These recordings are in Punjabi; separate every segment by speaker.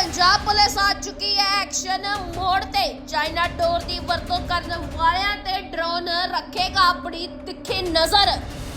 Speaker 1: ਪੰਜਾਬ ਪੁਲਿਸ ਆ ਚੁੱਕੀ ਹੈ ਐਕਸ਼ਨ ਮੋੜ ਤੇ। ਚਾਈਨਾ ਡੋਰ ਦੀ ਵਰਤੋਂ ਕਰਨ ਵਾਲਿਆਂ ਤੇ ਡਰੋਨ ਰੱਖੇਗਾ ਆਪਣੀ ਤਿੱਖੀ ਨਜ਼ਰ।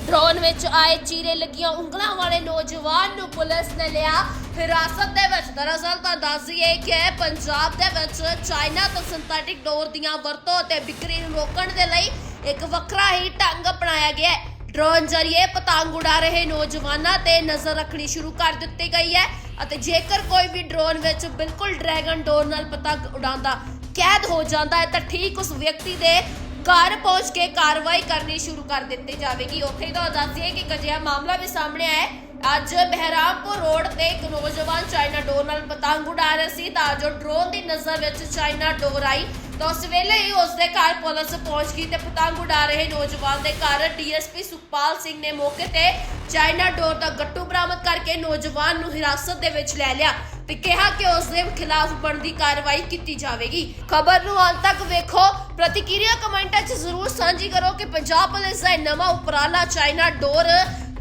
Speaker 1: ਡਰੋਨ ਵਿੱਚ ਆਏ ਚੀਰੇ ਲੱਗੀਆਂ ਉਂਗਲਾਂ ਵਾਲੇ ਨੌਜਵਾਨ ਨੂੰ ਪੁਲਿਸ ਨੇ ਲਿਆ ਹਿਰਾਸਤ ਦੇ ਵਿੱਚ। ਦਰਅਸਲ ਤਾਂ ਦੱਸ ਕਿ ਪੰਜਾਬ ਦੇ ਵਿੱਚ ਚਾਈਨਾ ਤੋਂ ਸਿੰਥੈਟਿਕ ਡੋਰ ਦੀਆਂ ਵਰਤੋਂ ਤੇ ਵਿਕਰੀ ਨੂੰ ਰੋਕਣ ਦੇ ਲਈ ਇੱਕ ਵੱਖਰਾ ਹੀ ਢੰਗ ਅਪਣਾਇਆ ਗਿਆ ਹੈ। ਡਰੋਨ ਜ਼ਰੀਏ ਪਤੰਗ ਉਡਾ ਰਹੇ ਨੌਜਵਾਨਾਂ ਤੇ ਨਜ਼ਰ ਰੱਖਣੀ ਸ਼ੁਰੂ ਕਰ ਦਿੱਤੀ ਗਈ ਹੈ ਅਤੇ ਜੇਕਰ ਕੋਈ ਵੀ ਡਰੋਨ ਵਿੱਚ ਬਿਲਕੁਲ ਡਰੈਗਨ ਡੋਰ ਨਾਲ ਪਤੰਗ ਉਡਾਉਂਦਾ, ਕੈਦ ਹੋ ਜਾਂਦਾ ਹੈ, ਤਾਂ ਠੀਕ ਉਸ ਵਿਅਕਤੀ ਦੇ ਘਰ ਪਹੁੰਚ ਕੇ ਕਾਰਵਾਈ ਕਰਨੀ ਸ਼ੁਰੂ ਕਰ ਦਿੱਤੀ ਜਾਵੇਗੀ। ਉੱਥੇ ਹੀ ਤਾਂ ਦੱਸ ਕਿ ਇੱਕ ਅਜਿਹਾ ਮਾਮਲਾ ਵੀ ਸਾਹਮਣੇ ਆਇਆ ਅੱਜ ਬਹਿਰਾਮਪੁਰ ਰੋਡ ਤੇ ਇੱਕ ਨੌਜਵਾਨ ਚਾਈਨਾ ਡੋਰ ਨਾਲ ਪਤੰਗ ਉਡਾ ਰਿਹਾ ਸੀ, ਤਾਂ ਜੋ ਡਰੋਨ ਦੀ ਨਜ਼ਰ ਵਿੱਚ ਚਾਈਨਾ ਡੋਰ ਆਈ। ਤਾਂ ਉਸ ਵੇਲੇ ਹੀ ਉਸ ਦੇ ਘਰ ਪੁਲਿਸ ਪਹੁੰਚ ਗਈ ਤੇ ਪਤੰਗ ਉਡਾ ਰਹੇ ਨੌਜਵਾਨ ਦੇ ਘਰ ਡੀਐਸਪੀ ਸੁਖਪਾਲ ਸਿੰਘ ਨੇ ਮੌਕੇ ਤੇ ਚਾਈਨਾ ਡੋਰ ਦਾ ਗੱਟੂ ਬਰਾਮਦ ਕਰਕੇ ਨੌਜਵਾਨ ਨੂੰ ਹਿਰਾਸਤ ਦੇ ਵਿੱਚ ਲੈ ਲਿਆ ਤੇ ਕਿਹਾ ਕਿ ਉਸ ਦੇ ਖਿਲਾਫ ਬਣਦੀ ਕਾਰਵਾਈ ਕੀਤੀ ਜਾਵੇਗੀ। ਖਬਰ ਨੂੰ ਅੰਤ ਤੱਕ ਵੇਖੋ। ਪ੍ਰਤੀਕਿਰਿਆ ਕਮੈਂਟਾਂ 'ਚ ਜ਼ਰੂਰ ਸਾਂਝੀ ਕਰੋ ਕਿ ਪੰਜਾਬ ਪੁਲਿਸ ਦਾ ਨਵਾਂ ਉਪਰਾਲਾ ਚਾਈਨਾ ਡੋਰ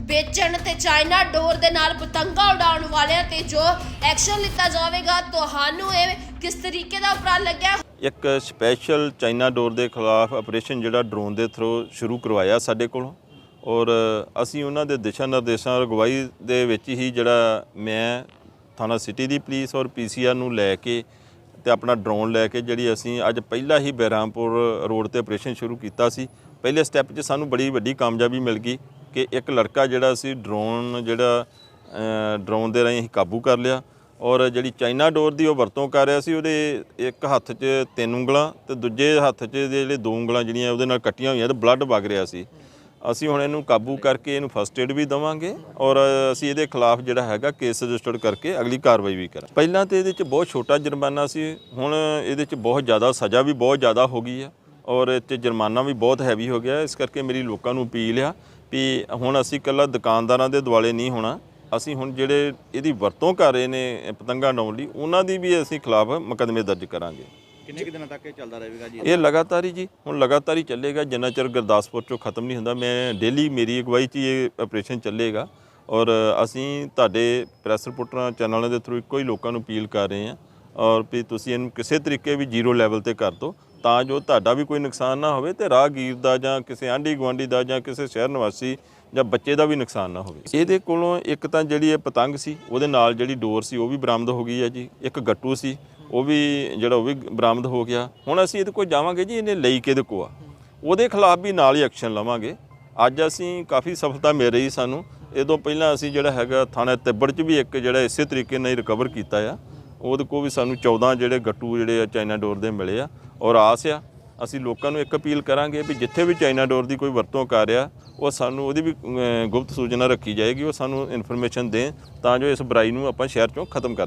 Speaker 1: ਵੇਚਣ ਤੇ ਚਾਈਨਾ ਡੋਰ ਦੇ ਨਾਲ ਪਤੰਗਾ ਉਡਾਉਣ ਵਾਲਿਆਂ ਤੇ ਜੋ ਐਕਸ਼ਨ ਲਿੱਤਾ ਜਾਵੇਗਾ, ਤੁਹਾਨੂੰ ਇਹ ਕਿਸ ਤਰੀਕੇ ਦਾ ਉਪਰਾਲਾ ਲੱਗਿਆ?
Speaker 2: ਇੱਕ ਸਪੈਸ਼ਲ ਚਾਈਨਾ ਡੋਰ ਦੇ ਖਿਲਾਫ ਆਪਰੇਸ਼ਨ ਜਿਹੜਾ ਡਰੋਨ ਦੇ ਥਰੂ ਸ਼ੁਰੂ ਕਰਵਾਇਆ ਸਾਡੇ ਕੋਲੋਂ। ਔਰ ਅਸੀਂ ਉਹਨਾਂ ਦੇ ਦਿਸ਼ਾ ਨਿਰਦੇਸ਼ਾਂ ਅਗਵਾਈ ਦੇ ਵਿੱਚ ਹੀ ਜਿਹੜਾ ਮੈਂ ਥਾਣਾ ਸਿਟੀ ਦੀ ਪੁਲਿਸ ਔਰ ਪੀਸੀਆਰ ਨੂੰ ਲੈ ਕੇ ਤੇ ਆਪਣਾ ਡਰੋਨ ਲੈ ਕੇ ਜਿਹੜੀ ਅਸੀਂ ਅੱਜ ਪਹਿਲਾਂ ਹੀ ਬਹਿਰਾਮਪੁਰ ਰੋਡ ਤੇ ਆਪਰੇਸ਼ਨ ਸ਼ੁਰੂ ਕੀਤਾ ਸੀ, ਪਹਿਲੇ ਸਟੈਪ 'ਚ ਸਾਨੂੰ ਬੜੀ ਵੱਡੀ ਕਾਮਯਾਬੀ ਮਿਲ ਗਈ ਕਿ ਇੱਕ ਲੜਕਾ ਜਿਹੜਾ ਸੀ ਡਰੋਨ ਜਿਹੜਾ ਡਰੋਨ ਦੇ ਰਾਹੀਂ ਅਸੀਂ ਕਾਬੂ ਕਰ ਲਿਆ। ਔਰ ਜਿਹੜੀ ਚਾਈਨਾ ਡੋਰ ਦੀ ਉਹ ਵਰਤੋਂ ਕਰ ਰਿਹਾ ਸੀ, ਉਹਦੇ ਇੱਕ ਹੱਥ 'ਚ ਤਿੰਨ ਉਂਗਲਾਂ ਤੇ ਦੂਜੇ ਹੱਥ 'ਚ ਜਿਹੜੇ ਦੋ ਉਂਗਲਾਂ ਜਿਹੜੀਆਂ ਉਹਦੇ ਨਾਲ ਕੱਟੀਆਂ ਹੋਈਆਂ ਤੇ ਬਲੱਡ ਵਗ ਰਿਹਾ ਸੀ। ਅਸੀਂ ਹੁਣ ਇਹਨੂੰ ਕਾਬੂ ਕਰਕੇ ਇਹਨੂੰ ਫਸਟ ਏਡ ਵੀ ਦਵਾਂਗੇ ਔਰ ਅਸੀਂ ਇਹਦੇ ਖਿਲਾਫ ਜਿਹੜਾ ਹੈਗਾ ਕੇਸ ਰਜਿਸਟਰਡ ਕਰਕੇ ਅਗਲੀ ਕਾਰਵਾਈ ਵੀ ਕਰਾਂ ਪਹਿਲਾਂ ਤੇ ਇਹਦੇ 'ਚ ਬਹੁਤ ਛੋਟਾ ਜੁਰਮਾਨਾ ਸੀ, ਹੁਣ ਇਹਦੇ 'ਚ ਬਹੁਤ ਜ਼ਿਆਦਾ ਸਜ਼ਾ ਵੀ ਬਹੁਤ ਜ਼ਿਆਦਾ ਹੋ ਗਈ ਆ ਔਰ ਇਹ 'ਚ ਜੁਰਮਾਨਾ ਵੀ ਬਹੁਤ ਹੈਵੀ ਹੋ ਗਿਆ। ਇਸ ਕਰਕੇ ਮੇਰੀ ਲੋਕਾਂ ਨੂੰ ਅਪੀਲ ਆ ਵੀ ਹੁਣ ਅਸੀਂ ਇਕੱਲਾ ਦੁਕਾਨਦਾਰਾਂ ਦੇ ਦੁਆਲੇ ਨਹੀਂ ਹੋਣਾ। ਅਸੀਂ ਹੁਣ ਜਿਹੜੇ ਇਹਦੀ ਵਰਤੋਂ ਕਰ ਰਹੇ ਨੇ ਪਤੰਗਾਂ ਉਡਾਉਣ ਲਈ ਉਹਨਾਂ ਦੀ ਵੀ ਅਸੀਂ ਖਿਲਾਫ ਮੁਕੱਦਮੇ ਦਰਜ ਕਰਾਂਗੇ।
Speaker 3: ਕਿੰਨੇ ਕੁ ਦਿਨਾਂ ਤੱਕ ਇਹ ਚੱਲਦਾ ਰਹੇਗਾ ਜੀ?
Speaker 2: ਇਹ ਲਗਾਤਾਰ ਹੀ ਜੀ ਹੁਣ ਲਗਾਤਾਰ ਹੀ ਚੱਲੇਗਾ ਜਿੰਨਾ ਚਿਰ ਗੁਰਦਾਸਪੁਰ ਚੋਂ ਖਤਮ ਨਹੀਂ ਹੁੰਦਾ ਮੈਂ ਡੇਲੀ ਮੇਰੀ ਅਗਵਾਈ 'ਚ ਇਹ ਆਪਰੇਸ਼ਨ ਚੱਲੇਗਾ। ਔਰ ਅਸੀਂ ਤੁਹਾਡੇ ਪ੍ਰੈਸ ਰਿਪੋਰਟਰਾਂ ਚੈਨਲਾਂ ਦੇ ਥਰੂ ਇੱਕੋ ਹੀ ਲੋਕਾਂ ਨੂੰ ਅਪੀਲ ਕਰ ਰਹੇ ਹਾਂ। ਔਰ ਵੀ ਤੁਸੀਂ ਇਹਨੂੰ ਕਿਸੇ ਤਰੀਕੇ ਵੀ ਜ਼ੀਰੋ ਲੈਵਲ ਤੇ ਕਰ ਦਿਓ। ਤਾਂ ਜੋ ਤੁਹਾਡਾ ਵੀ ਕੋਈ ਨੁਕਸਾਨ ਨਾ ਹੋਵੇ ਤੇ ਰਾਹਗੀਰ ਦਾ ਜਾਂ ਕਿਸੇ ਆਂਢੀ ਗੁਆਂਢੀ ਦਾ ਜਾਂ ਕਿਸੇ ਸ਼ਹਿਰ ਨਿਵਾਸੀ ਜਾਂ ਬੱਚੇ ਦਾ ਵੀ ਨੁਕਸਾਨ ਨਾ ਹੋਵੇ। ਇਹਦੇ ਕੋਲੋਂ ਇੱਕ ਤਾਂ ਜਿਹੜੀ ਇਹ ਪਤੰਗ ਸੀ, ਉਹਦੇ ਨਾਲ ਜਿਹੜੀ ਡੋਰ ਸੀ, ਉਹ ਵੀ ਬਰਾਮਦ ਹੋ ਗਈ ਹੈ ਜੀ। ਇੱਕ ਗੱਟੂ ਸੀ, ਉਹ ਵੀ ਜਿਹੜਾ ਉਹ ਵੀ ਬਰਾਮਦ ਹੋ ਗਿਆ। ਹੁਣ ਅਸੀਂ ਇਹਦੇ ਕੋਲ ਜਾਵਾਂਗੇ ਜੀ, ਇਹਨੇ ਲਈ ਕਿਹਦੇ ਕੋ ਆ? ਉਹਦੇ ਖਿਲਾਫ ਵੀ ਨਾਲ ਹੀ ਐਕਸ਼ਨ ਲਵਾਂਗੇ। ਅੱਜ ਅਸੀਂ ਕਾਫੀ ਸਫਲਤਾ ਮਿਲ ਰਹੀ ਸਾਨੂੰ। ਇਹ ਤੋਂ ਪਹਿਲਾਂ ਅਸੀਂ ਜਿਹੜਾ ਹੈਗਾ ਥਾਣਾ ਤਿੱਬੜ 'ਚ ਵੀ ਇੱਕ ਜਿਹੜਾ ਇਸੇ ਤਰੀਕੇ ਨਾਲ ਰਿਕਵਰ ਕੀਤਾ ਆ। ਉਹਦੇ ਕੋ ਵੀ ਸਾਨੂੰ 14 ਜਿਹੜੇ ਗੱਟੂ ਜਿਹੜੇ ਆ ਚਾਈਨਾ ਡੋਰ ਦੇ ਮਿਲੇ ਆ। ਔਰ ਆਸ ਆ, ਅਸੀਂ ਲੋਕਾਂ ਨੂੰ ਇੱਕ ਅਪੀਲ ਕਰਾਂਗੇ ਵੀ ਜਿੱਥੇ ਵੀ ਚਾਈਨਾ ਡੋਰ ਦੀ ਕੋਈ ਵਰਤੋਂ ਕਰ ਰਿਹਾ, ਉਹ ਸਾਨੂੰ ਉਹਦੀ ਵੀ ਗੁਪਤ ਸੂਚਨਾ ਰੱਖੀ ਜਾਏਗੀ, ਉਹ ਸਾਨੂੰ ਇਨਫੋਰਮੇਸ਼ਨ ਦੇਣ, ਤਾਂ ਜੋ ਇਸ ਬੁਰਾਈ ਨੂੰ ਆਪਾਂ ਸ਼ਹਿਰ ਚੋਂ ਖਤਮ ਕਰ